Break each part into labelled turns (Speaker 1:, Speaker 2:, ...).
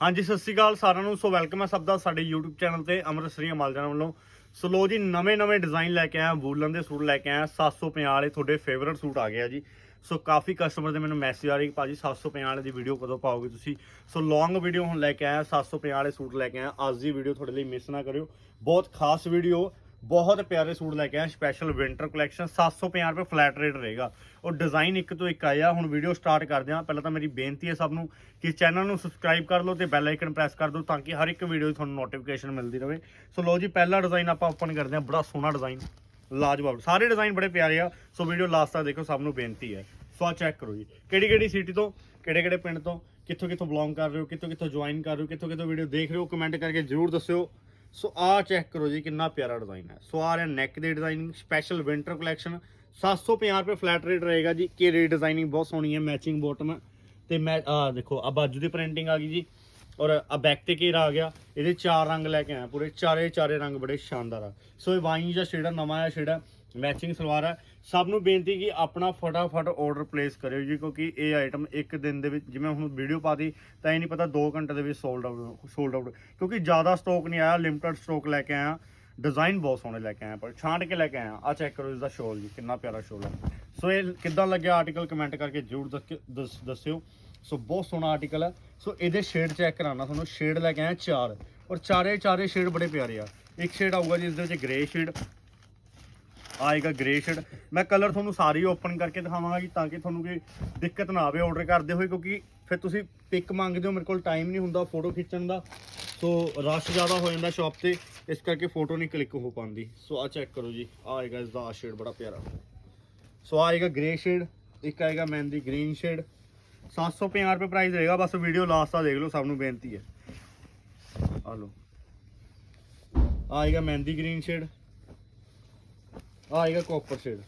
Speaker 1: ਹਾਂਜੀ, ਸਤਿ ਸ਼੍ਰੀ ਅਕਾਲ ਸਾਰਿਆਂ ਨੂੰ। ਸੋ ਵੈਲਕਮ ਹੈ ਸਭ ਦਾ ਸਾਡੇ YouTube ਚੈਨਲ ਤੇ ਅਮਰਤ ਸ੍ਰੀ ਅਮਲ ਵੱਲੋਂ। ਸੋ ਲੋ ਜੀ, ਨਵੇਂ ਨਵੇਂ ਡਿਜ਼ਾਈਨ ਲੈ ਕੇ ਆਇਆ, ਵੂਲਨ ਦੇ ਸੂਟ ਲੈ ਕੇ ਆਇਆ 750 ਵਾਲੇ ਤੁਹਾਡੇ ਫੇਵਰਿਟ ਸੂਟ ਆ ਗਿਆ ਜੀ। ਸੋ ਕਾਫੀ ਕਸਟਮਰ ਦੇ ਮੈਨੂੰ ਮੈਸੇਜ ਆ ਰਹੀ ਕਿ ਭਾਜੀ 750 ਵਾਲੇ ਦੀ ਵੀਡੀਓ ਕਦੋਂ ਪਾਓਗੇ ਤੁਸੀਂ? ਸੋ ਲੌਂਗ ਵੀਡੀਓ ਹੁਣ ਲੈ ਕੇ ਆਇਆ 750 ਵਾਲੇ ਸੂਟ ਲੈ ਕੇ ਆਇਆ। ਅੱਜ ਦੀ ਵੀਡੀਓ ਤੁਹਾਡੇ ਲਈ ਮਿਸ ਨਾ ਕਰਿਓ। ਬਹੁਤ ਖਾਸ ਵੀਡੀਓ ਬਹੁਤ ਪਿਆਰੇ ਸੂਟ ਲੈ ਕੇ ਆਇਆ ਸਪੈਸ਼ਲ ਵਿੰਟਰ ਕਲੈਕਸ਼ਨ 750 ਰੁਪਏ ਫਲੈਟ ਰੇਟ ਰਹੇਗਾ। ਉਹ ਡਿਜ਼ਾਈਨ ਇੱਕ ਤੋਂ ਇੱਕ ਆਇਆ, ਹੁਣ ਵੀਡੀਓ ਸਟਾਰਟ ਕਰਦੇ ਹਾਂ। ਪਹਿਲਾਂ ਤਾਂ ਮੇਰੀ ਬੇਨਤੀ ਹੈ ਸਭ ਨੂੰ ਕਿ ਚੈਨਲ ਨੂੰ ਸਬਸਕ੍ਰਾਈਬ ਕਰ ਲਓ ਤੇ ਬੈਲ ਆਈਕਨ ਪ੍ਰੈਸ ਕਰ ਦਿਓ ਤਾਂ ਕਿ ਹਰ ਇੱਕ ਵੀਡੀਓ ਦੀ ਤੁਹਾਨੂੰ ਨੋਟੀਫਿਕੇਸ਼ਨ ਮਿਲਦੀ ਰਹੇ। ਸੋ ਲਓ ਜੀ, ਪਹਿਲਾ ਡਿਜ਼ਾਈਨ ਆਪਾਂ ਓਪਨ ਕਰਦੇ ਹਾਂ, ਬੜਾ ਸੋਹਣਾ ਡਿਜ਼ਾਈਨ ਲਾਜਵਾਬ। ਸਾਰੇ ਡਿਜ਼ਾਈਨ ਬੜੇ ਪਿਆਰੇ ਆ, ਸੋ ਵੀਡੀਓ ਲਾਸਟ ਤੱਕ ਦੇਖੋ, ਸਭ ਨੂੰ ਬੇਨਤੀ ਹੈ। ਸੋ ਆ ਚੈੱਕ ਕਰੋ ਜੀ ਕਿਹੜੀ ਕਿਹੜੀ ਸਿਟੀ ਤੋਂ ਕਿਹੜੇ ਕਿਹੜੇ ਪਿੰਡ ਤੋਂ ਕਿੱਥੋਂ ਕਿੱਥੋਂ ਬਿਲੋਂਗ ਕਰ ਰਹੇ ਹੋ ਕਿੱਥੋਂ ਕਿੱਥੋਂ ਜੁਆਇਨ ਕਰ ਰਹੇ ਹੋ ਕਿੱਥੋਂ ਕਿੱਥੋਂ ਵੀਡੀਓ ਦੇਖ ਰਹੇ ਹੋ ਕਮੈਂਟ ਕਰਕੇ ਜਰੂਰ ਦੱਸਿਓ। ਸੋ ਆ ਚੈੱਕ ਕਰੋ ਜੀ ਕਿੰਨਾ ਪਿਆਰਾ ਡਿਜ਼ਾਈਨ ਹੈ। ਸੋ ਆ ਰਿਹਾ ਨੈਕ ਦੇ ਡਿਜ਼ਾਈਨਿੰਗ ਸਪੈਸ਼ਲ ਵਿੰਟਰ ਕਲੈਕਸ਼ਨ 750 ਰੁਪਏ ਫਲੈਟ ਰੇਟ ਰਹੇਗਾ ਜੀ। ਕਿ ਰੇ ਡਿਜ਼ਾਈਨਿੰਗ ਬਹੁਤ ਸੋਹਣੀ ਹੈ ਮੈਚਿੰਗ ਬਾਟਮ ਤੇ ਮੈਂ, ਆ ਦੇਖੋ, ਆ ਬਾਜੂ ਦੀ ਪ੍ਰਿੰਟਿੰਗ ਆ ਗਈ ਜੀ। ਔਰ ਆ ਬੈਕ ਤੇ ਘੇਰਾ ਆ ਗਿਆ। ਇਹਦੇ ਚਾਰ ਰੰਗ ਲੈ ਕੇ ਆਇਆ ਪੂਰੇ। ਚਾਰੇ ਚਾਰੇ ਰੰਗ ਬੜੇ ਸ਼ਾਨਦਾਰ ਆ। ਸੋ ਇਹ ਵਾਈਨ ਜਾਂ ਸ਼ੇਡਾ ਨਵਾਂ ਆ। ਸ਼ੇਡਾ ਮੈਚਿੰਗ ਸਲਵਾਰ ਹੈ। ਸਭ ਨੂੰ ਬੇਨਤੀ ਕਿ ਆਪਣਾ ਫਟਾਫਟ ਆਰਡਰ ਪਲੇਸ ਕਰਿਓ ਜੀ, ਕਿਉਂਕਿ ਇਹ ਆਈਟਮ ਇੱਕ ਦਿਨ ਦੇ ਵਿੱਚ, ਜਿਵੇਂ ਹੁਣ ਵੀਡੀਓ ਪਾਤੀ ਤਾਂ ਇਹ ਨਹੀਂ ਪਤਾ 2 ਘੰਟੇ ਦੇ ਵਿੱਚ ਸੋਲਡ ਆਊਟ ਸੋਲਡ ਆਊਟ ਕਿਉਂਕਿ ਜ਼ਿਆਦਾ ਸਟਾਕ ਨਹੀਂ ਆਇਆ ਲਿਮਟਿਡ ਸਟਾਕ ਲੈ ਕੇ ਆਇਆ। ਡਿਜ਼ਾਈਨ ਬਹੁਤ ਸੋਹਣੇ ਲੈ ਕੇ ਆਇਆ, ਪਰ ਛਾਂਟ ਕੇ ਲੈ ਕੇ ਆਇਆ। ਆ ਚੈੱਕ ਕਰੋ ਇਸ ਦਾ ਸ਼ੋਲ ਜੀ, ਕਿੰਨਾ ਪਿਆਰਾ ਸ਼ੋਲ ਹੈ। ਸੋ ਇਹ ਕਿੱਦਾਂ ਲੱਗਿਆ ਆਰਟੀਕਲ ਕਮੈਂਟ ਕਰਕੇ ਜ਼ਰੂਰ ਦੱਸ ਦੱਸ- ਦੱਸਿਓ। ਸੋ ਬਹੁਤ ਸੋਹਣਾ ਆਰਟੀਕਲ ਹੈ। ਸੋ ਇਹਦੇ ਸ਼ੇਡ ਚੈੱਕ ਕਰਾਉਣਾ ਤੁਹਾਨੂੰ। ਸ਼ੇਡ ਲੈ ਕੇ ਆਇਆ ਚਾਰ। ਔਰ ਚਾਰੇ ਚਾਰੇ ਸ਼ੇਡ ਬੜੇ ਪਿਆਰੇ ਆ। ਇੱਕ ਸ਼ੇਡ ਆਊਗਾ ਜੀ ਇਸ ਦੇ ਵਿੱਚ ਗ੍ਰੇ ਸ਼ੇਡ ਆਏਗਾ ਗ੍ਰੇ ਸ਼ੇਡ ਮੈਂ ਕਲਰ ਤੁਹਾਨੂੰ ਸਾਰੇ ਓਪਨ ਕਰਕੇ ਦਿਖਾਵਾਂਗਾ ਜੀ, ਤਾਂ ਕਿ ਤੁਹਾਨੂੰ ਕੋਈ ਦਿੱਕਤ ਨਾ ਆਵੇ ਆਰਡਰ ਕਰਦੇ ਹੋਏ, ਕਿਉਂਕਿ ਫਿਰ ਤੁਸੀਂ ਪਿਕ ਮੰਗਦੇ ਹੋ, ਮੇਰੇ ਕੋਲ ਟਾਈਮ ਨਹੀਂ ਹੁੰਦਾ ਫੋਟੋ ਖਿੱਚਣ ਦਾ। ਸੋ ਰਸ਼ ਜ਼ਿਆਦਾ ਹੋ ਜਾਂਦਾ ਸ਼ਾਪ ਤੇ, ਇਸ ਕਰਕੇ ਫੋਟੋ ਨਹੀਂ ਕਲਿੱਕ ਹੋ ਪਾਉਂਦੀ। ਸੋ ਆ ਚੈੱਕ ਕਰੋ ਜੀ ਆਏਗਾ ਇਸ ਦਾ ਸ਼ੇਡ ਬੜਾ ਪਿਆਰਾ। ਸੋ ਆਹ ਆਏਗਾ ਗ੍ਰੇ ਸ਼ੇਡ ਇੱਕ ਆਏਗਾ ਮਹਿੰਦੀ ਗ੍ਰੀਨ ਸ਼ੇਡ 750 ਰੁਪਏ ਪ੍ਰਾਈਸ ਰਹੇਗਾ, ਬਸ ਵੀਡੀਓ ਲਾਸਟ ਆ ਦੇਖ ਲਓ, ਸਭ ਨੂੰ ਬੇਨਤੀ ਹੈ। ਆ ਲਓ। ਆਏਗਾ ਮਹਿੰਦੀ ਗ੍ਰੀਨ ਸ਼ੇਡ ਆਏਗਾ ਕਾਪਰ ਸ਼ੇਡ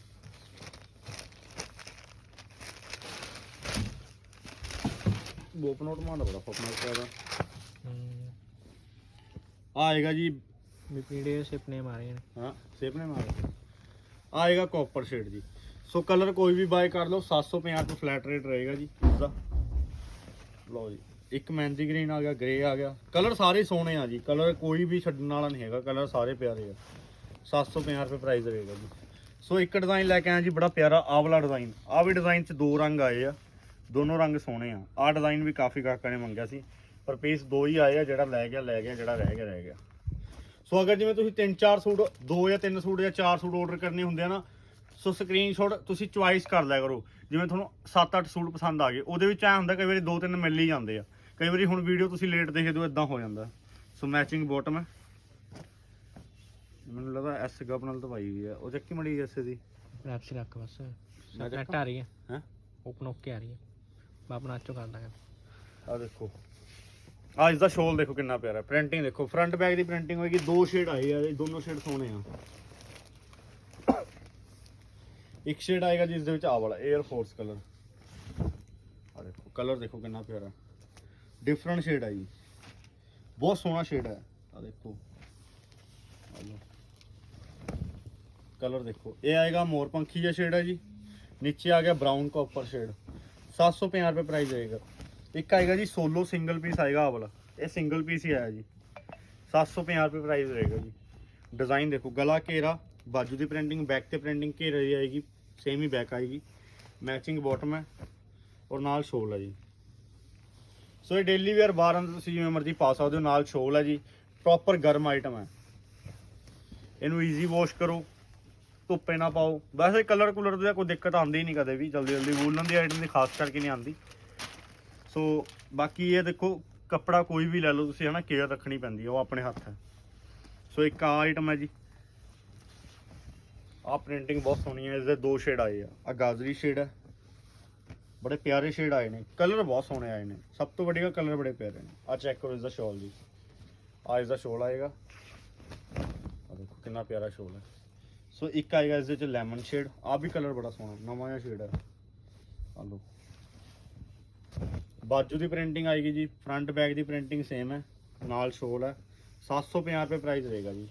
Speaker 1: ਓਪਨ ਆਊਟ ਮਾਰਦਾ ਬੜਾ ਓਪਨ ਆਊਟ ਕਰਦਾ ਆਏਗਾ ਜੀ
Speaker 2: ਵੀ ਪੀੜੇ ਸਿਪ ਨੇ ਮਾਰੇ ਨੇ
Speaker 1: ਹਾਂ ਸੇਪ ਨੇ ਮਾਰਿਆ ਆਏਗਾ ਕਾਪਰ ਸ਼ੇਡ ਜੀ ਸੋ ਕਲਰ ਕੋਈ ਵੀ ਬਾਏ ਕਰ ਲਓ 750 ਰੁਪਏ ਫਲੈਟ ਰੇਟ ਰਹੇਗਾ ਜੀ ਇਸਦਾ ਲਓ ਜੀ ਇੱਕ ਮਹਿੰਦੀ ਗ੍ਰੀਨ ਆ ਗਿਆ ਗ੍ਰੇ ਆ ਗਿਆ ਕਲਰ ਸਾਰੇ ਸੋਹਣੇ ਆ ਜੀ ਕਲਰ ਕੋਈ ਵੀ ਛੱਡਣ ਵਾਲਾ ਨਹੀਂ ਹੈਗਾ ਕਲਰ ਸਾਰੇ ਪਿਆਰੇ ਆ 750 ਰੁਪਏ ਪ੍ਰਾਈਸ ਰਹੇਗਾ ਜੀ। ਸੋ ਇੱਕ ਡਿਜ਼ਾਈਨ ਲੈ ਕੇ ਆਇਆ ਜੀ, ਬੜਾ ਪਿਆਰਾ ਆਹ ਵਾਲਾ ਡਿਜ਼ਾਈਨ ਆਹ ਵੀ ਡਿਜ਼ਾਈਨ 'ਚ ਦੋ ਰੰਗ ਆਏ ਆ, ਦੋਨੋਂ ਰੰਗ ਸੋਹਣੇ ਆ। ਆਹ ਡਿਜ਼ਾਈਨ ਵੀ ਕਾਫੀ ਕਾਕਾਂ ਨੇ ਮੰਗਿਆ ਸੀ, ਪਰ ਪੀਸ ਦੋ ਹੀ ਆਏ ਆ, ਜਿਹੜਾ ਲੈ ਗਿਆ ਲੈ ਗਿਆ, ਜਿਹੜਾ ਰਹਿ ਗਿਆ ਰਹਿ ਗਿਆ। ਸੋ ਅਗਰ ਜਿਵੇਂ ਤੁਸੀਂ ਤਿੰਨ ਚਾਰ ਸੂਟ, ਦੋ ਜਾਂ ਤਿੰਨ ਸੂਟ ਜਾਂ ਚਾਰ ਸੂਟ ਆਰਡਰ ਕਰਨੇ ਹੁੰਦੇ ਆ ਨਾ, ਸੋ ਸਕਰੀਨਸ਼ਾਟ ਤੁਸੀਂ ਚੁਆਇਸ ਕਰ ਲਿਆ ਕਰੋ। ਜਿਵੇਂ ਤੁਹਾਨੂੰ 7-8 ਸੂਟ ਪਸੰਦ ਆ ਗਏ, ਉਹਦੇ ਵਿੱਚ ਐ ਹੁੰਦਾ ਕਈ ਵਾਰੀ ਦੋ ਤਿੰਨ ਮਿਲ ਹੀ ਜਾਂਦੇ ਆ। ਕਈ ਵਾਰੀ ਹੁਣ ਵੀਡੀਓ ਤੁਸੀਂ ਲੇਟ ਦੇਖਦੇ ਹੋ ਇਦਾਂ ਹੋ ਜਾਂਦਾ। ਸੋ ਮੈਚਿੰਗ ਬਾਟਮ ਹੈ। ਮੈਨੂੰ ਲੱਗਦਾ ਐਸ ਗੱਪ ਨਾਲ ਪਾਈ ਗਈ ਆ। ਉਹ ਚੱਕੀ ਮੜੀ ਐਸ ਦੀ।
Speaker 2: ਰੈਪ ਸੀ ਰੱਖ ਬਸ। ਨੈਟ? ਆ ਰਹੀ ਹੈ
Speaker 1: ਹੈ?
Speaker 2: ਓਪਨ ਓਕੇ ਆ ਰਹੀ ਹੈ ਮੈਂ ਆਪਣਾ ਚੋ ਕਰ ਦਾਂਗਾ
Speaker 1: ਆ ਦੇਖੋ। ਆ ਇਸ ਦਾ ਸ਼ੋਲ ਦੇਖੋ ਕਿੰਨਾ ਪਿਆਰਾ। ਪ੍ਰਿੰਟਿੰਗ ਦੇਖੋ। ਫਰੰਟ ਬੈਕ ਦੀ ਪ੍ਰਿੰਟਿੰਗ ਹੋਏਗੀ। ਦੋ ਸ਼ੇਡ ਆਏ ਆ। ਇਹ ਦੋਨੋਂ ਸ਼ੇਡ ਸੋਹਣੇ ਆ। ਇੱਕ ਸ਼ੇਡ ਆਏਗਾ ਜਿਸ ਦੇ ਵਿੱਚ ਆ ਵਾਲਾ 에ਅਰ ਫੋਰਸ ਕਲਰ ਆ ਦੇਖੋ ਕਲਰ ਦੇਖੋ ਕਿੰਨਾ ਪਿਆਰਾ। ਡਿਫਰੈਂਟ ਸ਼ੇਡ ਆ ਜੀ। ਬਹੁਤ ਸੋਹਣਾ ਸ਼ੇਡ ਹੈ ਆ ਦੇਖੋ ਆ ਲਓ ਕਲਰ ਦੇਖੋ। ਇਹ ਆਏਗਾ ਮੋਰ ਪੰਖੀ ਜਿਹਾ ਸ਼ੇਡ ਹੈ ਜੀ। ਨੀਚੇ ਆ ਗਿਆ ਬ੍ਰਾਊਨ ਕਾਪਰ ਸ਼ੇਡ 750 ਰੁਪਏ ਪ੍ਰਾਈਸ ਆਏਗਾ। ਇੱਕ ਆਏਗਾ ਜੀ ਸੋਲੋ ਸਿੰਗਲ ਪੀਸ ਆਏਗਾ ਆ ਵਾਲਾ। ਇਹ ਸਿੰਗਲ ਪੀਸ ਹੀ ਆਇਆ ਜੀ। 750 ਰੁਪਏ ਪ੍ਰਾਈਸ ਰਹੇਗਾ ਜੀ। ਡਿਜ਼ਾਈਨ ਦੇਖੋ, ਗਲਾ ਘੇਰਾ, ਬਾਜੂ ਦੀ ਪ੍ਰਿੰਟਿੰਗ ਬੈਕ ਤੇ ਪ੍ਰਿੰਟਿੰਗ ਘੇਰੇ ਦੀ ਆਏਗੀ। ਸੇਮ ਹੀ ਬੈਕ ਆਏਗੀ। ਮੈਚਿੰਗ ਬਾਟਮ ਹੈ। ਔਰ ਨਾਲ ਸ਼ੋਲ ਹੈ ਜੀ। ਸੋ ਇਹ ਡੇਲੀ ਵੇਅਰ ਬਾਹਰ ਅੰਦਰ ਤੁਸੀਂ ਜਿਵੇਂ ਮਰਜ਼ੀ ਪਾ ਸਕਦੇ ਹੋ, ਨਾਲ ਸ਼ੋਲ ਹੈ ਜੀ। ਪ੍ਰੋਪਰ ਗਰਮ ਆਈਟਮ ਹੈ। ਇਹਨੂੰ ਈਜ਼ੀ ਵਾਸ਼ ਕਰੋ। ਧੁੱਪੇ ਨਾ ਪਾਓ। ਵੈਸੇ ਕਲਰ ਕੁਲਰ ਦੀ ਤਾਂ ਕੋਈ ਦਿੱਕਤ ਆਉਂਦੀ ਨਹੀਂ ਕਦੇ ਵੀ, ਜਲਦੀ ਜਲਦੀ ਵੂਲਨ ਦੀ ਆਈਟਮ ਦੀ ਖਾਸ ਕਰਕੇ ਨਹੀਂ ਆਉਂਦੀ। ਸੋ ਬਾਕੀ ਇਹ ਦੇਖੋ, ਕੱਪੜਾ ਕੋਈ ਵੀ ਲੈ ਲਓ, ਤੁਸੀਂ ਹਨਾ, ਕੇਅਰ ਰੱਖਣੀ ਪੈਂਦੀ ਹੈ ਉਹ ਆਪਣੇ ਹੱਥ ਹੈ। ਸੋ ਇੱਕ ਆ ਆਈਟਮ ਹੈ ਜੀ। ਆ ਪ੍ਰਿੰਟਿੰਗ ਬਹੁਤ ਸੋਹਣੀ ਹੈ ਇਸ ਦੇ ਦੋ ਸ਼ੇਡ ਆਏ ਆ। ਆ ਗਾਜ਼ਰੀ ਸ਼ੇਡ ਹੈ। ਬੜੇ ਪਿਆਰੇ ਸ਼ੇਡ ਆਏ ਨੇ। ਕਲਰ ਬਹੁਤ ਸੋਹਣੇ ਆਏ ਨੇ। ਸਭ ਤੋਂ ਵੱਡੀ ਗੱਲ ਕਲਰ ਬੜੇ ਪਿਆਰੇ ਨੇ। ਆ ਚੈੱਕ ਕਰੋ ਇਸ ਦਾ ਸ਼ਾਲ ਜੀ। ਆ ਇਸ ਦਾ ਸ਼ਾਲ ਆਏਗਾ। ਆ ਦੇਖੋ, ਕਿੰਨਾ ਪਿਆਰਾ ਸ਼ਾਲ ਹੈ। ਸੋ ਇੱਕ ਆਏਗਾ ਇਸ ਦੇ ਵਿੱਚ ਲੈਮਨ ਸ਼ੇਡ ਆ ਵੀ ਕਲਰ ਬੜਾ ਸੋਹਣਾ, ਨਵਾਂ ਜਿਹਾ ਸ਼ੇਡ ਹੈ ਆ ਲਓ। ਬਾਜੂ ਦੀ ਪ੍ਰਿੰਟਿੰਗ ਆਏਗੀ ਜੀ ਫਰੰਟ ਬੈਕ ਦੀ ਪ੍ਰਿੰਟਿੰਗ ਸੇਮ ਹੈ, ਨਾਲ ਸ਼ੋਲ ਹੈ। 750 ਰੁਪਏ ਪ੍ਰਾਈਸ ਰਹੇਗਾ ਜੀ।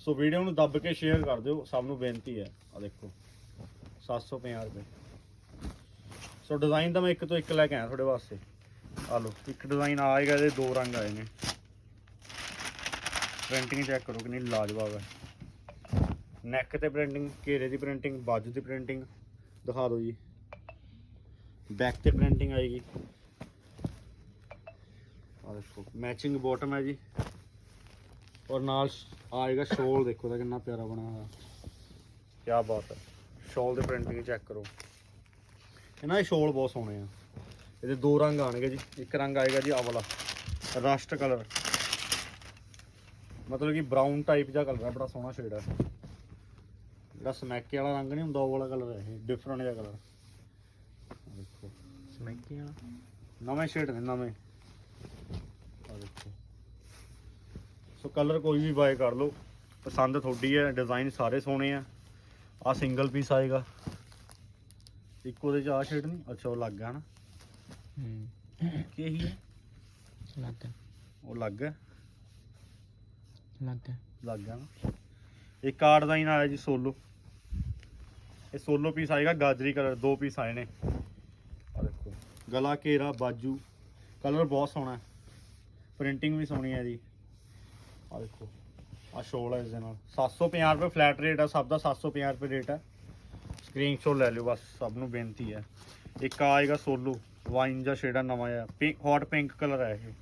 Speaker 1: ਸੋ ਵੀਡੀਓ ਨੂੰ ਦੱਬ ਕੇ ਸ਼ੇਅਰ ਕਰ ਦਿਓ, ਸਭ ਨੂੰ ਬੇਨਤੀ ਹੈ। ਆ ਦੇਖੋ 750 ਰੁਪਏ। ਸੋ ਡਿਜ਼ਾਈਨ ਤਾਂ ਮੈਂ ਇੱਕ ਤੋਂ ਇੱਕ ਲੈ ਕੇ ਆਇਆ ਤੁਹਾਡੇ ਵਾਸਤੇ। ਆ ਲਓ, ਇੱਕ ਡਿਜ਼ਾਈਨ ਆਏਗਾ ਇਹਦੇ ਦੋ ਰੰਗ ਆਏ ਨੇ। ਪ੍ਰਿੰਟਿੰਗ ਚੈੱਕ ਕਰੋ ਕਿੰਨੀ ਲਾਜਵਾਬ ਹੈ। ਨੈਕ ਤੇ ਪ੍ਰਿੰਟਿੰਗ ਘੇਰੇ ਦੀ ਪ੍ਰਿੰਟਿੰਗ ਬਾਜੂ ਦੀ ਪ੍ਰਿੰਟਿੰਗ ਦਿਖਾ ਦਿਓ ਜੀ। ਬੈਕ ਤੇ ਪ੍ਰਿੰਟਿੰਗ ਆਏਗੀ। ਆ ਦੇਖੋ ਮੈਚਿੰਗ ਬਾਟਮ ਹੈ ਜੀ। ਔਰ ਨਾਲ ਆਏਗਾ ਸ਼ੋਲ ਦੇਖੋ ਤਾਂ ਕਿੰਨਾ ਪਿਆਰਾ ਬਣਿਆ ਹੋਇਆ। ਕੀ ਬਾਤ ਹੈ। ਸ਼ੋਲ ਦੀ ਪ੍ਰਿੰਟਿੰਗ ਚੈੱਕ ਕਰੋ। ਇਹਨਾਂ ਦੇ ਸ਼ੋਲ ਬਹੁਤ ਸੋਹਣੇ ਆ। ਇਹਦੇ ਦੋ ਰੰਗ ਆਣਗੇ ਜੀ। ਇੱਕ ਰੰਗ ਆਏਗਾ ਜੀ ਆਹ ਵਾਲਾ ਰਸਟ ਕਲਰ ਮਤਲਬ ਕਿ ਬਰਾਊਨ ਟਾਈਪ ਦਾ ਕਲਰ ਹੈ, ਬੜਾ ਸੋਹਣਾ ਸ਼ੇਡ ਹੈ। ਜਿਹੜਾ ਸਮੈਕੇ ਵਾਲਾ ਰੰਗ ਨਹੀਂ ਹੁੰਦਾ ਉਹ ਵਾਲਾ ਕਲਰ ਹੈ ਇਹ ਡਿਫਰੈਂਟ ਜਿਹਾ ਕਲਰ ਦੇਖੋ।
Speaker 2: ਸਮੈਕੀ ਵਾਲਾ?
Speaker 1: ਨਵੇਂ ਸ਼ੇਡ ਨੇ ਨਵੇਂ। ਆ ਦੇਖੋ। ਸੋ ਕਲਰ ਕੋਈ ਵੀ ਬਾਏ ਕਰ ਲਓ। ਪਸੰਦ ਤੁਹਾਡੀ ਹੈ ਡਿਜ਼ਾਈਨ ਸਾਰੇ ਸੋਹਣੇ ਆ। ਆ ਸਿੰਗਲ ਪੀਸ ਆਏਗਾ। ਇੱਕ ਉਹਦੇ ਚ ਆ ਸ਼ੇਡ ਨਹੀਂ ਅੱਛਾ ਉਹ ਲੱਗ ਗਿਆ ਨਾ।
Speaker 2: ਹੂੰ।
Speaker 1: ਕੀ ਹੈ
Speaker 2: ਲੱਗ
Speaker 1: ਉਹ ਲੱਗ ਗਿਆ
Speaker 2: ਲੱਗ ਗਿਆ
Speaker 1: ਲੱਗ ਗਿਆ ਨਾ। ਇੱਕ ਆ ਡਿਜ਼ਾਈਨ ਆਇਆ ਜੀ ਸੋਲੋ। ਇਹ ਸੋਲੋ ਪੀਸ ਆਏਗਾ, ਗਾਜਰੀ ਕਲਰ, ਦੋ ਪੀਸ ਆਏ ਨੇ। ਆ ਦੇਖੋ, ਗਲਾ, ਘੇਰਾ, ਬਾਜੂ, ਕਲਰ ਬਹੁਤ ਸੋਹਣਾ ਹੈ। ਪ੍ਰਿੰਟਿੰਗ ਵੀ ਸੋਹਣੀ ਹੈ ਜੀ ਆ ਦੇਖੋ ਆ ਸ਼ੋਲ ਹੈ ਇਸ ਦੇ ਨਾਲ 750 ਰੁਪਏ ਫਲੈਟ ਰੇਟ ਆ ਸਭ ਦਾ 750 ਰੁਪਏ ਰੇਟ ਹੈ। ਸਕਰੀਨਸ਼ਾਟ ਲੈ ਲਿਓ, ਬਸ, ਸਭ ਨੂੰ ਬੇਨਤੀ ਹੈ। ਇੱਕ ਆਏਗਾ ਸੋਲੂ, ਵਾਈਨ ਜਾਂ ਸ਼ੇਡਾ ਨਵਾਂ ਆ ਪਿੰਕ ਹੌਟ ਪਿੰਕ ਕਲਰ ਹੈ ਇਹ।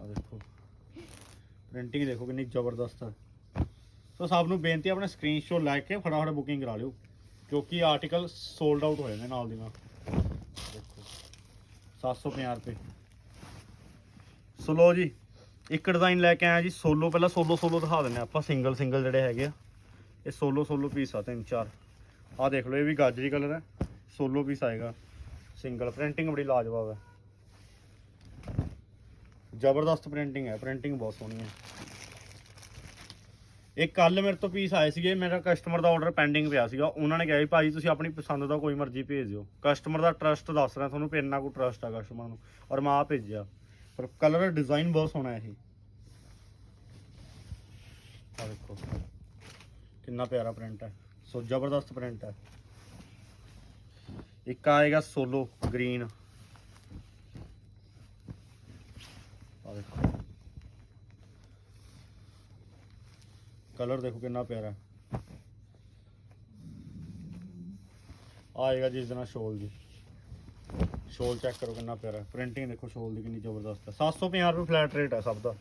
Speaker 1: ਆ ਦੇਖੋ। ਪ੍ਰਿੰਟਿੰਗ ਦੇਖੋ ਕਿੰਨੀ ਜ਼ਬਰਦਸਤ ਹੈ। ਸੋ ਸਭ ਨੂੰ ਬੇਨਤੀ ਹੈ ਆਪਣੇ ਸਕਰੀਨਸ਼ਾਟ ਲੈ ਕੇ ਫਟਾਫਟ ਬੁਕਿੰਗ ਕਰਾ ਲਿਓ, ਕਿਉਂਕਿ ਆਰਟੀਕਲ ਸੋਲਡ ਆਊਟ ਹੋ ਜਾਂਦੇ ਨਾਲ ਦੀ ਨਾਲ। ਦੇਖੋ 750 ਰੁਪਏ। ਸੋ ਲਓ ਜੀ, ਇੱਕ ਡਿਜ਼ਾਈਨ ਲੈ ਕੇ ਆਇਆ ਜੀ ਸੋਲੋ ਪਹਿਲਾਂ ਸੋਲੋ ਸੋਲੋ ਦਿਖਾ ਦਿੰਦੇ ਹਾਂ ਆਪਾਂ ਸਿੰਗਲ ਸਿੰਗਲ ਜਿਹੜੇ ਹੈਗੇ ਆ। ਇਹ ਸੋਲੋ ਸੋਲੋ ਪੀਸ ਆ, ਤਿੰਨ, ਚਾਰ। ਆਹ ਦੇਖ ਲਓ, ਇਹ ਵੀ ਗਾਜਰੀ ਕਲਰ ਹੈ। ਸੋਲੋ ਪੀਸ ਆਏਗਾ। ਸਿੰਗਲ ਪ੍ਰਿੰਟਿੰਗ ਬੜੀ ਲਾਜਵਾਬ ਹੈ। ਜ਼ਬਰਦਸਤ ਪ੍ਰਿੰਟਿੰਗ ਹੈ ਪ੍ਰਿੰਟਿੰਗ ਬਹੁਤ ਸੋਹਣੀ ਹੈ। ਇਹ ਕੱਲ ਮੇਰੇ ਤੋਂ ਪੀਸ ਆਏ ਸੀਗੇ, ਮੇਰਾ ਕਸਟਮਰ ਦਾ ਆਰਡਰ ਪੈਂਡਿੰਗ ਪਿਆ ਸੀਗਾ। ਉਹਨਾਂ ਨੇ ਕਿਹਾ ਵੀ ਭਾਜੀ ਤੁਸੀਂ ਆਪਣੀ ਪਸੰਦ ਦਾ ਕੋਈ ਮਰਜ਼ੀ ਭੇਜ ਦਿਓ ਕਸਟਮਰ ਦਾ ਟਰਸਟ ਦੱਸ ਰਿਹਾ ਤੁਹਾਨੂੰ ਵੀ ਇੰਨਾ ਕੋ ਟਰਸਟ ਆ ਕਸਟਮਰ ਨੂੰ। ਔਰ ਮੈਂ ਆ ਭੇਜਿਆ। ਪਰ ਕਲਰ ਡਿਜ਼ਾਈਨ ਬਹੁਤ ਸੋਹਣਾ ਹੈ ਇਹ। ਆ ਦੇਖੋ। ਕਿੰਨਾ ਪਿਆਰਾ ਪ੍ਰਿੰਟ ਹੈ। ਸੋ ਜ਼ਬਰਦਸਤ ਪ੍ਰਿੰਟ ਹੈ। ਇੱਕ ਆਏਗਾ ਸੋਲੋ ਗ੍ਰੀਨ ਆ ਦੇਖੋ। ਕਲਰ ਦੇਖੋ ਕਿੰਨਾ ਪਿਆਰਾ ਆਏਗਾ ਜਿਸ ਦਿਨ ਸ਼ੋਲ ਜੀ। ਸ਼ੋਲ ਚੈੱਕ ਕਰੋ ਕਿੰਨਾ ਪਿਆਰਾ ਪ੍ਰਿੰਟਿੰਗ ਦੇਖੋ ਸ਼ੋਲ ਦੀ ਕਿੰਨੀ ਜ਼ਬਰਦਸਤ ਹੈ। 750 ਰੁਪਏ ਫਲੈਟ ਰੇਟ ਹੈ ਸਭ ਦਾ।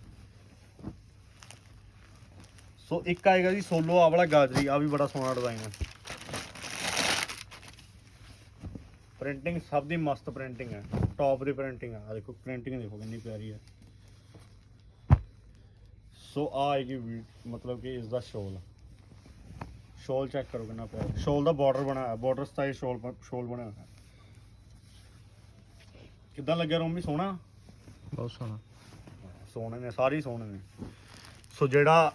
Speaker 1: ਸੋ ਇੱਕ ਆਏਗਾ ਜੀ ਸੋਲੋ ਆ ਵਾਲਾ ਗਾਜਰੀ ਆ ਵੀ ਬੜਾ ਸੋਹਣਾ ਡਿਜ਼ਾਈਨ ਹੈ। ਪ੍ਰਿੰਟਿੰਗ ਸਭ ਦੀ ਮਸਤ ਪ੍ਰਿੰਟਿੰਗ ਹੈ। ਟੌਪ ਦੀ ਪ੍ਰਿੰਟਿੰਗ ਆ ਆਹ ਦੇਖੋ ਪ੍ਰਿੰਟਿੰਗ ਦੇਖੋ ਕਿੰਨੀ ਪਿਆਰੀ ਹੈ। ਸੋ ਆ ਆਏਗੀ ਮਤਲਬ ਕਿ ਇਸ ਦਾ ਸ਼ੋਲ। ਸ਼ੋਲ ਚੈੱਕ ਕਰੋ ਕਿੰਨਾ ਪਿਆਰਾ। ਸ਼ੋਲ ਦਾ ਬਾਰਡਰ ਬਣਾਇਆ ਬਾਰਡਰ ਸਟਾਈਲ ਸ਼ੋਲ ਸ਼ੋਲ ਬਣਿਆ ਹੋਇਆ। ਕਿੱਦਾਂ ਲੱਗਿਆ ਰੋਮੀ ਸੋਹਣਾ?
Speaker 2: ਬਹੁਤ ਸੋਹਣਾ।
Speaker 1: ਸੋਹਣੇ ਨੇ ਸਾਰੇ ਸੋਹਣੇ ਨੇ। ਸੋ ਜਿਹੜਾ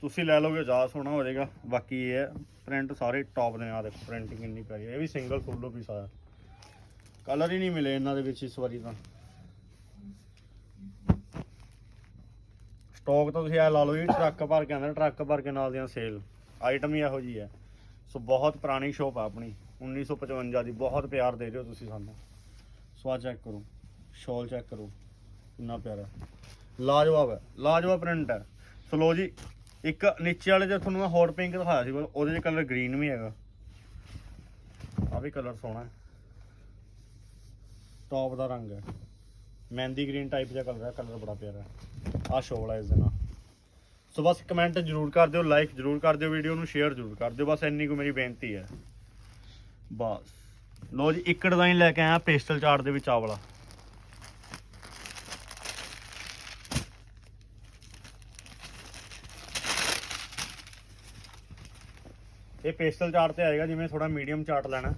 Speaker 1: ਤੁਸੀਂ ਲੈ ਲਓਗੇ ਜ਼ਿਆਦਾ ਸੋਹਣਾ ਹੋ ਜਾਏਗਾ। ਬਾਕੀ ਇਹ ਹੈ ਪ੍ਰਿੰਟ ਸਾਰੇ ਟੌਪ ਦੇ ਆ ਦੇਖੋ ਪ੍ਰਿੰਟਿੰਗ ਕਿੰਨੀ ਪਿਆਰੀ ਹੈ। ਇਹ ਵੀ ਸਿੰਗਲ ਸੋਲੋ ਪੀਸ ਆਇਆ ਕਲਰ ਹੀ ਨਹੀਂ ਮਿਲੇ ਇਹਨਾਂ ਦੇ ਵਿੱਚ ਇਸ ਵਾਰੀ ਤਾਂ। ਸਟਾਕ ਤਾਂ ਤੁਸੀਂ ਐ ਲਾ ਲਓ ਜੀ, ਟਰੱਕ ਭਰ ਕੇ ਆਉਂਦਾ ਟਰੱਕ ਭਰ ਕੇ ਨਾਲ ਦੀਆਂ ਸੇਲ। ਆਈਟਮ ਹੀ ਇਹੋ ਜੀ ਹੈ। ਸੋ ਬਹੁਤ ਪੁਰਾਣੀ ਸ਼ੋਪ ਆ ਆਪਣੀ 1955 ਦੀ, ਬਹੁਤ ਪਿਆਰ ਦੇ ਰਹੇ ਹੋ ਤੁਸੀਂ ਸਾਨੂੰ। ਸੋ ਆ ਚੈੱਕ ਕਰੋ, ਸ਼ਾਲ ਚੈੱਕ ਕਰੋ ਕਿੰਨਾ ਪਿਆਰਾ। ਲਾਜਵਾਬ ਹੈ, ਲਾਜਵਾਬ ਪ੍ਰਿੰਟ ਹੈ। ਸੋ ਲੋ ਜੀ, ਇੱਕ ਨੀਚੇ ਵਾਲੇ ਜੇ ਤੁਹਾਨੂੰ ਮੈਂ ਹੌਟ ਪਿੰਕ ਦਿਖਾਇਆ ਸੀ, ਉਹਦੇ 'ਚ ਕਲਰ ਗ੍ਰੀਨ ਵੀ ਹੈਗਾ। ਆ ਵੀ ਕਲਰ ਸੋਹਣਾ ਹੈ। ਟੌਪ ਦਾ ਰੰਗ ਹੈ। ਮਹਿੰਦੀ ਗ੍ਰੀਨ ਟਾਈਪ ਦਾ ਕਲਰ ਹੈ ਕਲਰ ਬੜਾ ਪਿਆਰਾ ਹੈ। ਆ ਸ਼ੋਲ ਹੈ ਇਸ ਦੇ ਨਾਲ। ਸੋ ਬਸ ਕਮੈਂਟ ਜ਼ਰੂਰ ਕਰ ਦਿਓ ਲਾਈਕ ਜ਼ਰੂਰ ਕਰ ਦਿਓ ਵੀਡੀਓ ਨੂੰ ਸ਼ੇਅਰ ਜ਼ਰੂਰ ਕਰ ਦਿਓ। ਬਸ ਇੰਨੀ ਕੁ ਮੇਰੀ ਬੇਨਤੀ ਹੈ। ਬਸ। ਲੋ ਜੀ, ਇੱਕ ਡਿਜ਼ਾਈਨ ਲੈ ਕੇ ਆਇਆ ਪੇਸਟਲ ਚਾਰਟ ਦੇ ਵਿੱਚ ਆ ਵਾਲਾ। ਇਹ ਪੇਸਟਲ ਚਾਰਟ ਤੇ ਆਏਗਾ, ਜਿਵੇਂ ਥੋੜਾ ਮੀਡੀਅਮ ਚਾਰਟ ਲੈਣਾ।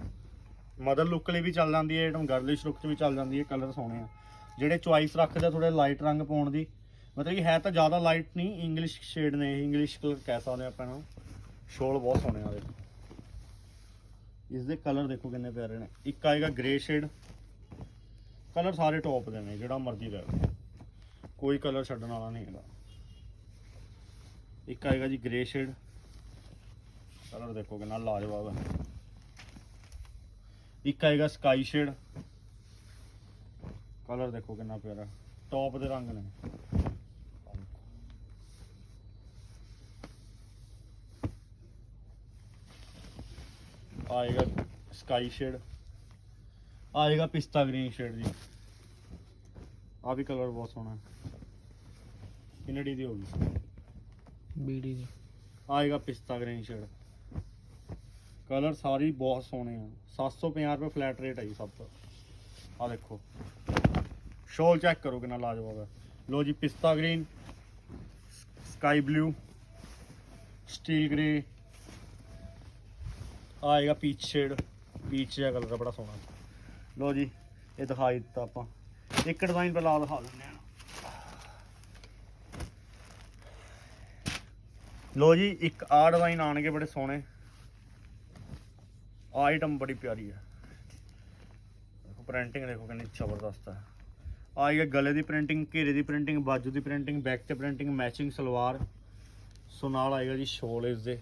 Speaker 1: ਮਦਰ ਲੁੱਕ ਲਈ ਵੀ ਚੱਲ ਜਾਂਦੀ ਹੈ ਆਈਟਮ ਗਰਲਿਸ਼ ਲੁੱਕ 'ਚ ਵੀ ਚੱਲ ਜਾਂਦੀ ਹੈ ਕਲਰ ਸੋਹਣੇ ਆ। ਜਿਹੜੇ ਚੁਆਇਸ ਰੱਖਦੇ ਥੋੜੇ ਲਾਈਟ ਰੰਗ ਪਾਉਣ ਦੀ। ਮਤਲਬ ਕਿ ਹੈ ਤਾਂ ਜ਼ਿਆਦਾ ਲਾਈਟ ਨਹੀਂ ਇੰਗਲਿਸ਼ ਸ਼ੇਡ ਨੇ ਇੰਗਲਿਸ਼ ਕਲਰ ਕਹਿ ਸਕਦੇ ਹਾਂ ਆਪਾਂ ਨੂੰ ਸ਼ੋਲ ਬਹੁਤ ਸੋਹਣੇ ਆ ਦੇਖੋ ਇਸ ਦੇ ਕਲਰ ਦੇਖੋ ਕਿੰਨੇ ਪਿਆਰੇ ਨੇ। ਇੱਕ ਆਏਗਾ ਗ੍ਰੇ ਸ਼ੇਡ ਕਲਰ ਸਾਰੇ ਟੌਪ ਦੇ ਨੇ, ਜਿਹੜਾ ਮਰਜ਼ੀ ਲੈ ਲਓ। ਕੋਈ ਕਲਰ ਛੱਡਣ ਵਾਲਾ ਨਹੀਂ ਹੈਗਾ। ਇੱਕ ਆਏਗਾ ਜੀ ਗ੍ਰੇ ਸ਼ੇਡ ਕਲਰ ਦੇਖੋ ਕਿੰਨਾ ਲਾਜਵਾਬ ਹੈ। ਇੱਕ ਆਏਗਾ ਸਕਾਈ ਸ਼ੇਡ ਕਲਰ ਦੇਖੋ ਕਿੰਨਾ ਪਿਆਰਾ। ਟੌਪ ਦੇ ਰੰਗ ਨੇ। ਆਏਗਾ ਸਕਾਈ ਸ਼ੇਡ ਆਏਗਾ ਪਿਸਤਾ ਗ੍ਰੀਨ ਸ਼ੇਡ ਜੀ। ਆ ਵੀ ਕਲਰ ਬਹੁਤ ਸੋਹਣਾ ਕਿੰਨੜੀ ਦੀ ਹੋਗੀ
Speaker 2: ਬੀੜੀ ਦੀ।
Speaker 1: ਆਏਗਾ ਪਿਸਤਾ ਗ੍ਰੀਨ ਸ਼ੇਡ ਕਲਰ ਸਾਰੇ ਬਹੁਤ ਸੋਹਣੇ ਆ। 750 ਰੁਪਏ ਫਲੈਟ ਰੇਟ ਹੈ ਜੀ ਸਭ ਤੋਂ। ਆ ਦੇਖੋ। ਸ਼ੋਲ ਚੈੱਕ ਕਰੋ ਕਿੰਨਾ ਲਾਜਵਾਬ ਹੈ। ਲੋ ਜੀ, ਪਿਸਤਾ green sky blue steel grey ਆਏਗਾ ਪੀਚ ਸ਼ੇਡ ਪੀਚ ਜਿਹਾ ਕਲਰ ਬੜਾ ਸੋਹਣਾ। ਲੋ ਜੀ, ਇਹ ਦਿਖਾਈ ਦਿੱਤਾ ਆਪਾਂ। ਇੱਕ ਡਿਜ਼ਾਈਨ ਪਹਿਲਾਂ ਦਿਖਾ ਦਿੰਦੇ ਆ ਲੋ ਜੀ, ਇੱਕ ਆ ਡਿਜ਼ਾਈਨ ਆਣਗੇ ਬੜੇ ਸੋਹਣੇ। ਆਈਟਮ ਬੜੀ ਪਿਆਰੀ ਹੈ। ਪ੍ਰਿੰਟਿੰਗ ਦੇਖੋ ਕਿੰਨੀ ਜ਼ਬਰਦਸਤ ਹੈ। ਆਏਗਾ ਗਲੇ ਦੀ ਪ੍ਰਿੰਟਿੰਗ ਘੇਰੇ ਦੀ ਪ੍ਰਿੰਟਿੰਗ ਬਾਜੂ ਦੀ ਪ੍ਰਿੰਟਿੰਗ ਬੈਕ ਤੇ ਪ੍ਰਿੰਟਿੰਗ ਮੈਚਿੰਗ ਸਲਵਾਰ। ਸੋ ਨਾਲ ਆਏਗਾ ਜੀ ਸ਼ੋਲ ਇਸ ਦੇ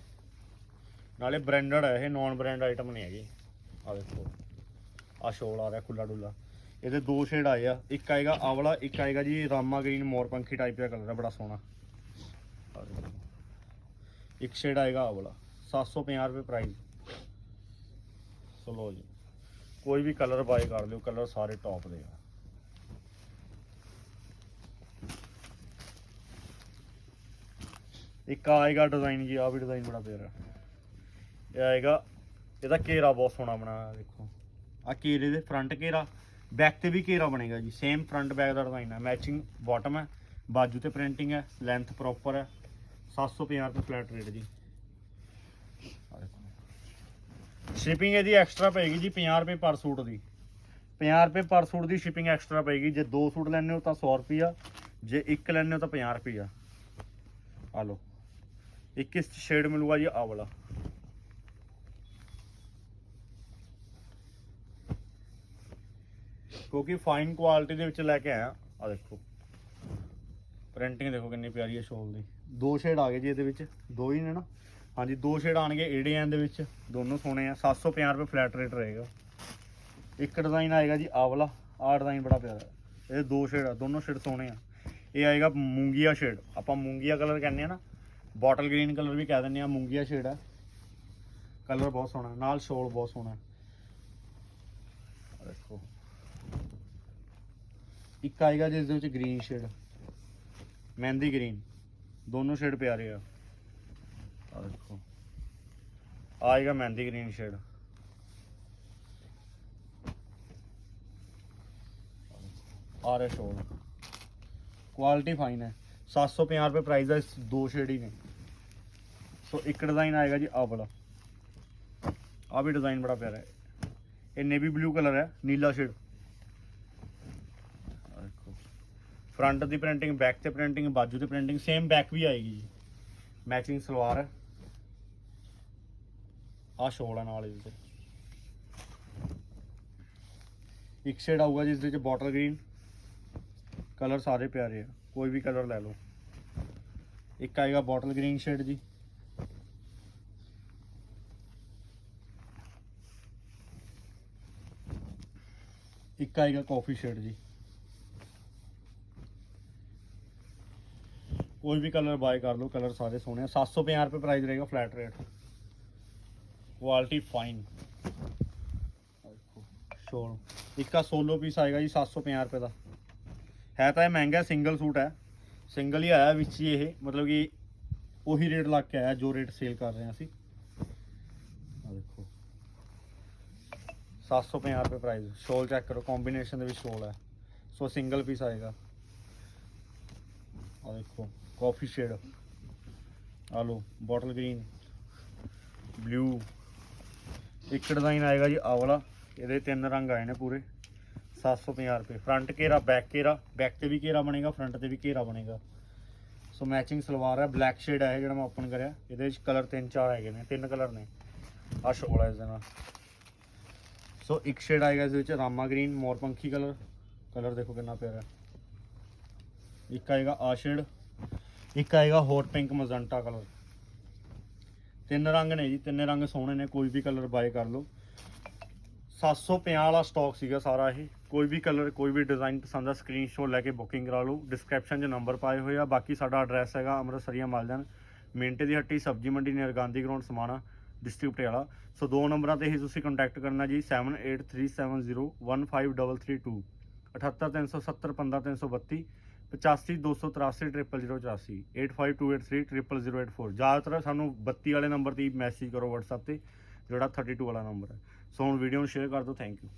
Speaker 1: ਨਾਲੇ ਬ੍ਰਾਂਡਡ ਹੈ ਇਹ ਨਾਨ ਬ੍ਰਾਂਡ ਆਈਟਮ ਨਹੀਂ ਹੈਗੀ। ਆ ਦੇਖੋ। ਆ ਸ਼ੋਲ ਆ ਰਿਹਾ ਖੁੱਲਾ ਡੁੱਲਾ ਇਹਦੇ ਦੋ ਸ਼ੇਡ ਆਏ ਆ। ਇੱਕ ਆਏਗਾ ਆਵਲਾ, ਇੱਕ ਆਏਗਾ ਜੀ ਰਾਮਾ ਗ੍ਰੀਨ ਮੋਰਪੰਖੀ ਟਾਈਪ ਦਾ ਕਲਰ ਹੈ ਬੜਾ ਸੋਹਣਾ। ਇੱਕ ਸ਼ੇਡ ਆਏਗਾ ਆਹ ਵਾਲਾ 750 ਰੁਪਏ ਪ੍ਰਾਈਸ ਸੋ ਲੋ ਜੀ। ਕੋਈ ਵੀ ਕਲਰ ਬਾਏ ਕਰ ਲਿਓ ਕਲਰ ਸਾਰੇ ਟੌਪ ਦੇ ਆ। ਇੱਕ ਆਏਗਾ ਡਿਜ਼ਾਈਨ ਜੀ ਆ ਵੀ ਡਿਜ਼ਾਈਨ ਬੜਾ ਪਿਆਰਾ ਇਹ ਆਏਗਾ, ਇਹਦਾ ਘੇਰਾ ਬਹੁਤ ਸੋਹਣਾ ਬਣਾਇਆ ਦੇਖੋ। ਆ ਘੇਰੇ ਦੇ ਫਰੰਟ ਘੇਰਾ ਬੈਕ ਤੇ ਵੀ ਘੇਰਾ ਬਣੇਗਾ ਜੀ। ਸੇਮ ਫਰੰਟ ਬੈਕ ਦਾ ਡਿਜ਼ਾਈਨ ਹੈ ਮੈਚਿੰਗ ਬਾਟਮ ਹੈ ਬਾਜੂ ਤੇ ਪ੍ਰਿੰਟਿੰਗ ਹੈ ਲੈਂਥ ਪ੍ਰੋਪਰ ਹੈ 750 ਰੁਪਏ ਫਲੈਟ ਰੇਟ ਜੀ। ਸ਼ਿਪਿੰਗ ਇਹਦੀ ਐਕਸਟਰਾ ਪਏਗੀ ਜੀ 50 ਰੁਪਏ ਪਰ ਸੂਟ ਦੀ। 50 ਰੁਪਏ ਪਰ ਸੂਟ ਦੀ ਸ਼ਿਪਿੰਗ ਐਕਸਟਰਾ ਪਏਗੀ। ਜੇ ਦੋ ਸੂਟ ਲੈਣੇ ਹੋ ਤਾਂ 100 ਰੁਪਿਆ ਜੇ ਇੱਕ ਲੈਣੇ ਹੋ ਤਾਂ 50 ਰੁਪਿਆ ਆ ਲਓ। ਇੱਕ ਇਸ ਸ਼ੇਡ ਮਿਲੂਗਾ ਜੀ ਆਹ ਵਾਲਾ। ਕਿਉਂਕਿ ਫਾਈਨ ਕੁਆਲਿਟੀ ਦੇ ਵਿੱਚ ਲੈ ਕੇ ਆਇਆ। ਆ ਦੇਖੋ। ਪ੍ਰਿੰਟਿੰਗ ਦੇਖੋ ਕਿੰਨੀ ਪਿਆਰੀ ਹੈ ਸ਼ੋਲ ਦੀ। ਦੋ ਸ਼ੇਡ ਆ ਗਏ ਜੀ ਇਹਦੇ ਵਿੱਚ। ਦੋ ਹੀ ਨੇ ਨਾ। ਹਾਂਜੀ, ਦੋ ਸ਼ੇਡ ਆਣਗੇ ਏਡੀਐਨ ਦੇ ਵਿੱਚ। ਦੋਨੋਂ ਸੋਹਣੇ ਆ। 750 ਰੁਪਏ ਫਲੈਟ ਰੇਟ ਰਹੇਗਾ। ਇੱਕ ਡਿਜ਼ਾਈਨ ਆਏਗਾ ਜੀ ਆਹ ਵਾਲਾ। ਆਹ ਡਿਜ਼ਾਈਨ ਬੜਾ ਪਿਆਰਾ ਹੈ। ਇਹ ਦੋ ਸ਼ੇਡ ਆ। ਦੋਨੋਂ ਸ਼ੇਡ ਸੋਹਣੇ ਆ। ਇਹ ਆਏਗਾ ਮੂੰਗੀਆ ਸ਼ੇਡ ਆਪਾਂ ਮੂੰਗੀਆ ਕਲਰ ਕਹਿੰਦੇ ਆ ਨਾ। ਬੋਟਲ ਗ੍ਰੀਨ ਕਲਰ ਵੀ ਕਹਿ ਦਿੰਦੇ ਆ, ਮੂੰਗੀਆ ਸ਼ੇਡ ਹੈ ਕਲਰ ਬਹੁਤ ਸੋਹਣਾ, ਨਾਲ ਸ਼ੋਲ ਬਹੁਤ ਸੋਹਣਾ ਦੇਖੋ। ਇੱਕ ਆਏਗਾ ਜਿਸ ਦੇ ਵਿੱਚ ਗ੍ਰੀਨ ਸ਼ੇਡ ਮਹਿੰਦੀ ਗ੍ਰੀਨ ਦੋਨੋਂ ਸ਼ੇਡ ਪਿਆਰੇ ਆ। ਆ ਦੇਖੋ। ਆਏਗਾ ਮਹਿੰਦੀ ਗ੍ਰੀਨ ਸ਼ੇਡ ਆ ਰਿਹਾ ਸ਼ੋਲ। ਕੁਆਲਿਟੀ ਫਾਈਨ ਹੈ। 750 ਰੁਪਏ ਪ੍ਰਾਈਸ ਦਾ ਇਸ ਦੋ ਸ਼ੇਡ ਹੀ ਨੇ ਸੋ ਇੱਕ ਡਿਜ਼ਾਈਨ ਆਏਗਾ ਜੀ ਆਹ ਵਾਲਾ ਆ ਵੀ ਡਿਜ਼ਾਈਨ ਬੜਾ ਪਿਆਰਾ ਹੈ ਇਹ ਨੇਵੀ ਬਲੂ ਕਲਰ ਹੈ ਨੀਲਾ ਸ਼ੇਡ ਦੇਖੋ ਫਰੰਟ ਦੀ ਪ੍ਰਿੰਟਿੰਗ ਬੈਕ ਤੇ ਪ੍ਰਿੰਟਿੰਗ ਬਾਜੂ ਤੇ ਪ੍ਰਿੰਟਿੰਗ ਸੇਮ ਬੈਕ ਵੀ ਆਏਗੀ ਜੀ ਮੈਚਿੰਗ ਸਲਵਾਰ ਹੈ ਆ ਸ਼ੋਲ ਹੈ ਨਾਲ ਇਹਦੇ ਤੇ ਇੱਕ ਸ਼ੇਡ ਆਊਗਾ ਜਿਸ ਦੇ ਵਿੱਚ ਬੋਟਲ ਗ੍ਰੀਨ ਕਲਰ ਸਾਰੇ ਪਿਆਰੇ ਆ ਕੋਈ ਵੀ ਕਲਰ ਲੈ ਲਓ ਇੱਕ ਆਏਗਾ ਬੋਟਲ ਗ੍ਰੀਨ ਸ਼ੇਡ ਜੀ ਇੱਕ ਆਏਗਾ ਕਾਫੀ ਸ਼ੇਡ ਜੀ ਕੋਈ ਵੀ ਕਲਰ ਬਾਏ ਕਰ ਲਓ ਕਲਰ ਸਾਰੇ ਸੋਹਣੇ ਆ 750 ਰੁਪਏ ਪ੍ਰਾਈਸ ਰਹੇਗਾ flat rate quality fine shawl ਇੱਕ ਆ ਸੋਲੋ ਪੀਸ ਆਏਗਾ ਜੀ 750 ਰੁਪਏ ਦਾ ਹੈ ਤਾਂ ਇਹ ਮਹਿੰਗਾ ਸਿੰਗਲ ਸੂਟ ਹੈ। ਸਿੰਗਲ ਹੀ ਆਇਆ ਵਿੱਚ ਹੀ ਇਹ, ਮਤਲਬ ਕਿ ਉਹੀ ਰੇਟ ਲੱਗ ਕੇ ਆਇਆ ਜੋ ਰੇਟ ਸੇਲ ਕਰ ਰਹੇ ਹਾਂ ਅਸੀਂ। ਆ ਦੇਖੋ। 750 ਰੁਪਏ ਪ੍ਰਾਈਸ ਸ਼ੋਲ ਚੈੱਕ ਕਰੋ ਕੰਬੀਨੇਸ਼ਨ ਦੇ ਵਿੱਚ ਸ਼ੋਲ ਹੈ। ਸੋ ਸਿੰਗਲ ਪੀਸ ਆਏਗਾ। ਆ ਦੇਖੋ ਕਾਫੀ ਸ਼ੇਡ ਆ ਲੋ ਬੋਟਲ ਗ੍ਰੀਨ ਬਲੂ ਇੱਕ ਡਿਜ਼ਾਈਨ ਆਏਗਾ ਜੀ ਆਹ ਵਾਲਾ, ਇਹਦੇ ਤਿੰਨ ਰੰਗ ਆਏ ਨੇ ਪੂਰੇ। 750 ਰੁਪਏ। ਫਰੰਟ ਘੇਰਾ ਬੈਕ ਘੇਰਾ ਬੈਕ ਤੇ ਵੀ ਘੇਰਾ ਬਣੇਗਾ ਫਰੰਟ ਤੇ ਵੀ ਘੇਰਾ ਬਣੇਗਾ। ਸੋ ਮੈਚਿੰਗ ਸਲਵਾਰ ਹੈ ਬਲੈਕ ਸ਼ੇਡ ਹੈ ਜਿਹੜਾ ਮੈਂ ਓਪਨ ਕਰਿਆ। ਇਹਦੇ ਵਿੱਚ ਕਲਰ ਤਿੰਨ ਚਾਰ ਹੈਗੇ ਨੇ, ਤਿੰਨ ਕਲਰ ਨੇ। ਆ ਸ਼ੋਲ ਹੈ ਇਸ ਦੇ ਨਾਲ। ਸੋ ਇੱਕ ਸ਼ੇਡ ਆਏਗਾ ਇਸ ਵਿੱਚ, ਰਾਮਾ ਗ੍ਰੀਨ ਮੋਰਪੰਖੀ ਕਲਰ ਕਲਰ ਦੇਖੋ ਕਿੰਨਾ ਪਿਆਰਾ ਹੈ। ਇੱਕ ਆਏਗਾ ਆ ਸ਼ੇਡ ਇੱਕ ਆਏਗਾ ਹੌਟ ਪਿੰਕ ਮਜ਼ੰਟਾ ਕਲਰ ਤਿੰਨ ਰੰਗ ਨੇ ਜੀ, ਤਿੰਨੇ ਰੰਗ ਸੋਹਣੇ ਨੇ, ਕੋਈ ਵੀ ਕਲਰ ਬਾਏ ਕਰ ਲਓ। 750 ਵਾਲਾ ਸਟਾਕ ਸੀਗਾ ਸਾਰਾ ਇਹ। ਕੋਈ ਵੀ ਕਲਰ ਕੋਈ ਵੀ ਡਿਜ਼ਾਈਨ ਪਸੰਦ ਆ ਸਕਰੀਨਸ਼ਾਟ ਲੈ ਕੇ ਬੁਕਿੰਗ ਕਰਾ ਲਓ। ਡਿਸਕ੍ਰਿਪਸ਼ਨ 'ਚ ਨੰਬਰ ਪਾਏ ਹੋਏ ਆ। ਬਾਕੀ ਸਾਡਾ ਐਡਰੈਸ ਹੈਗਾ ਅੰਮ੍ਰਿਤਸਰੀਆ ਮਾਲਜਨ। ਮਿੰਟੇ ਦੀ ਹੱਟੀ, ਸਬਜ਼ੀ ਮੰਡੀ near Gandhi ground Samana district Patiala. So ਦੋ ਨੰਬਰਾਂ ਤੇ ਹੀ ਤੁਸੀਂ ਕੰਟੈਕਟ ਕਰਨਾ ਜੀ 7837015332 78370 85233083 85283084 ਜ਼ਿਆਦਾਤਰ ਸਾਨੂੰ 32 ਵਾਲੇ ਨੰਬਰ ਤੇ ਮੈਸੇਜ ਕਰੋ WhatsApp ਤੇ, ਜਿਹੜਾ 32 ਵਾਲਾ ਨੰਬਰ ਹੈ। ਸੋ ਹੁਣ ਵੀਡੀਓ ਨੂੰ ਸ਼ੇਅਰ ਕਰ ਦਿਓ ਥੈਂਕ ਯੂ